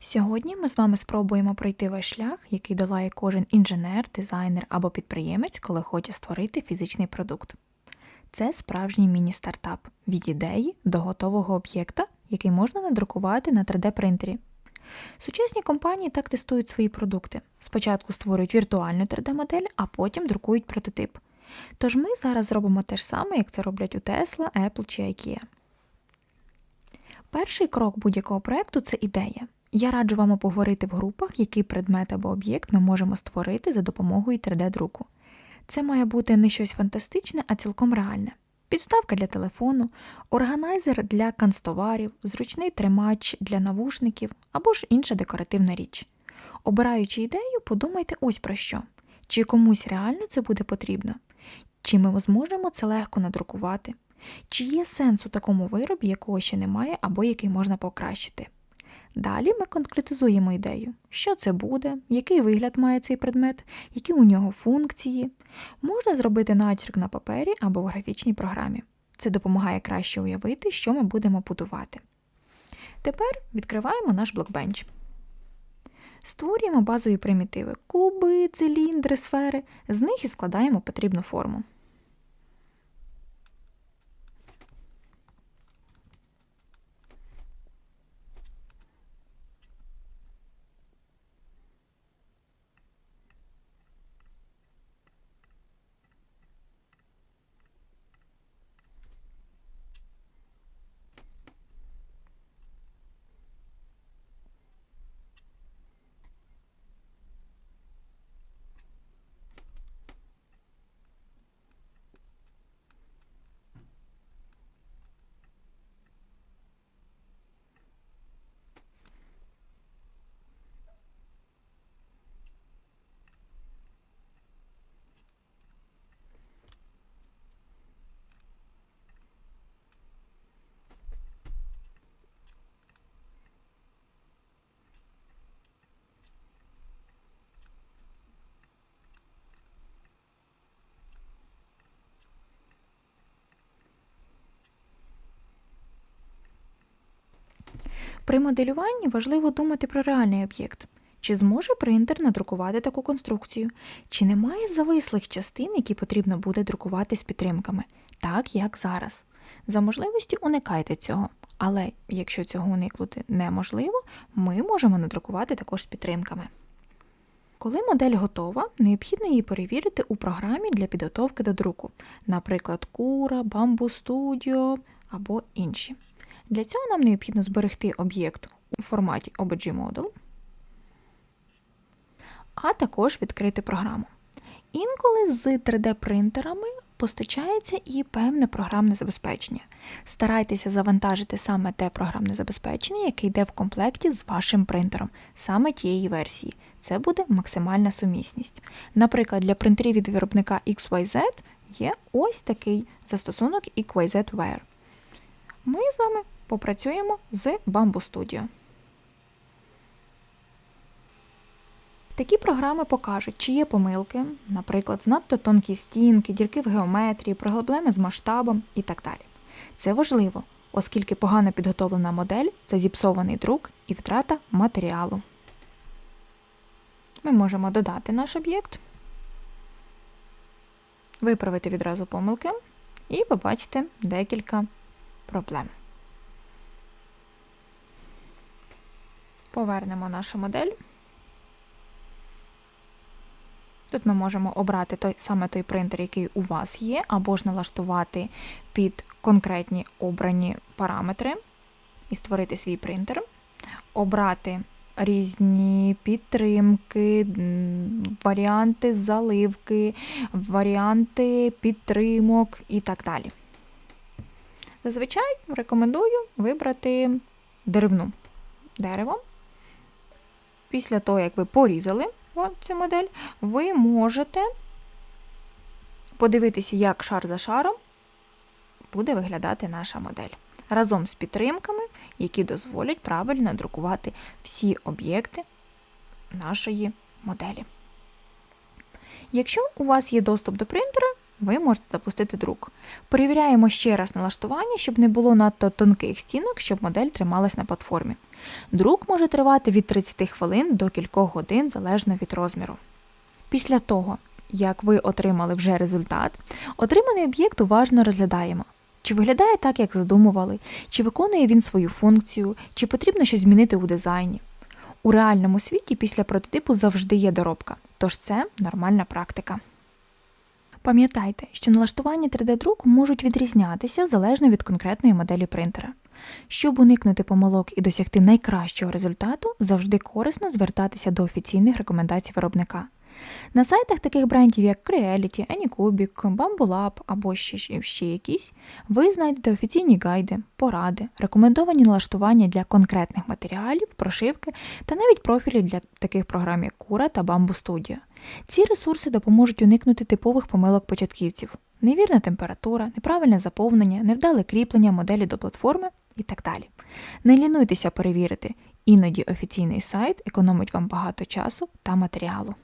Сьогодні ми з вами спробуємо пройти весь шлях, який долає кожен інженер, дизайнер або підприємець, коли хоче створити фізичний продукт. Це справжній міні-стартап від ідеї до готового об'єкта, який можна надрукувати на 3D-принтері. Сучасні компанії так тестують свої продукти. Спочатку створюють віртуальну 3D-модель, а потім друкують прототип. Тож ми зараз зробимо те ж саме, як це роблять у Tesla, Apple чи IKEA. Перший крок будь-якого проєкту це ідея. Я раджу вам поговорити в групах, який предмет або об'єкт ми можемо створити за допомогою 3D-друку. Це має бути не щось фантастичне, а цілком реальне. Підставка для телефону, органайзер для канцтоварів, зручний тримач для навушників або ж інша декоративна річ. Обираючи ідею, подумайте ось про що. Чи комусь реально це буде потрібно? Чи ми зможемо це легко надрукувати? Чи є сенс у такому виробі, якого ще немає, або який можна покращити? Далі ми конкретизуємо ідею, що це буде, який вигляд має цей предмет, які у нього функції. Можна зробити натяк на папері або в графічній програмі. Це допомагає краще уявити, що ми будемо будувати. Тепер відкриваємо наш блокбенч. Створюємо базові примітиви куби, циліндри, сфери, з них і складаємо потрібну форму. При моделюванні важливо думати про реальний об'єкт. Чи зможе принтер надрукувати таку конструкцію? Чи немає завислих частин, які потрібно буде друкувати з підтримками, так як зараз? За можливості уникайте цього, але якщо цього уникнути неможливо, ми можемо надрукувати також з підтримками. Коли модель готова, необхідно її перевірити у програмі для підготовки до друку, наприклад, Cura, Bamboo Studio або інші. Для цього нам необхідно зберегти об'єкт у форматі OBJ Model, а також відкрити програму. Інколи з 3D-принтерами постачається і певне програмне забезпечення. Старайтеся завантажити саме те програмне забезпечення, яке йде в комплекті з вашим принтером, саме тієї версії. Це буде максимальна сумісність. Наприклад, для принтерів від виробника XYZ є ось такий застосунок XYZ Wear. Ми з вами попрацюємо з Bamboo Studio. Такі програми покажуть, чи є помилки, наприклад, знадто тонкі стінки, дірки в геометрії, проблеми з масштабом і так далі. Це важливо, оскільки погано підготовлена модель це зіпсований друк і втрата матеріалу. Ми можемо додати наш об'єкт, виправити відразу помилки і побачити декілька проблем. Повернемо нашу модель. Тут ми можемо обрати той, саме той принтер, який у вас є, або ж налаштувати під конкретні обрані параметри і створити свій принтер, обрати різні підтримки, варіанти заливки, варіанти підтримок і так далі. Зазвичай рекомендую вибрати деревну дерево. Після того, як ви порізали цю модель, ви можете подивитися, як шар за шаром буде виглядати наша модель. Разом з підтримками, які дозволять правильно друкувати всі об'єкти нашої моделі. Якщо у вас є доступ до принтера, ви можете запустити друк. Перевіряємо ще раз налаштування, щоб не було надто тонких стінок, щоб модель трималась на платформі. Друк може тривати від 30 хвилин до кількох годин залежно від розміру. Після того, як ви отримали вже результат, отриманий об'єкт уважно розглядаємо. Чи виглядає так, як задумували, чи виконує він свою функцію, чи потрібно щось змінити у дизайні. У реальному світі після прототипу завжди є доробка, тож це нормальна практика. Пам'ятайте, що налаштування 3D-друку можуть відрізнятися залежно від конкретної моделі принтера. Щоб уникнути помилок і досягти найкращого результату, завжди корисно звертатися до офіційних рекомендацій виробника. На сайтах таких брендів, як Creality, Anycubic, Bambulab або ще, ще якісь, ви знайдете офіційні гайди, поради, рекомендовані налаштування для конкретних матеріалів, прошивки та навіть профілі для таких програм, як Cura та Bamboo Studio. Ці ресурси допоможуть уникнути типових помилок початківців: невірна температура, неправильне заповнення, невдале кріплення моделі до платформи і так далі. Не лінуйтеся перевірити, іноді офіційний сайт економить вам багато часу та матеріалу.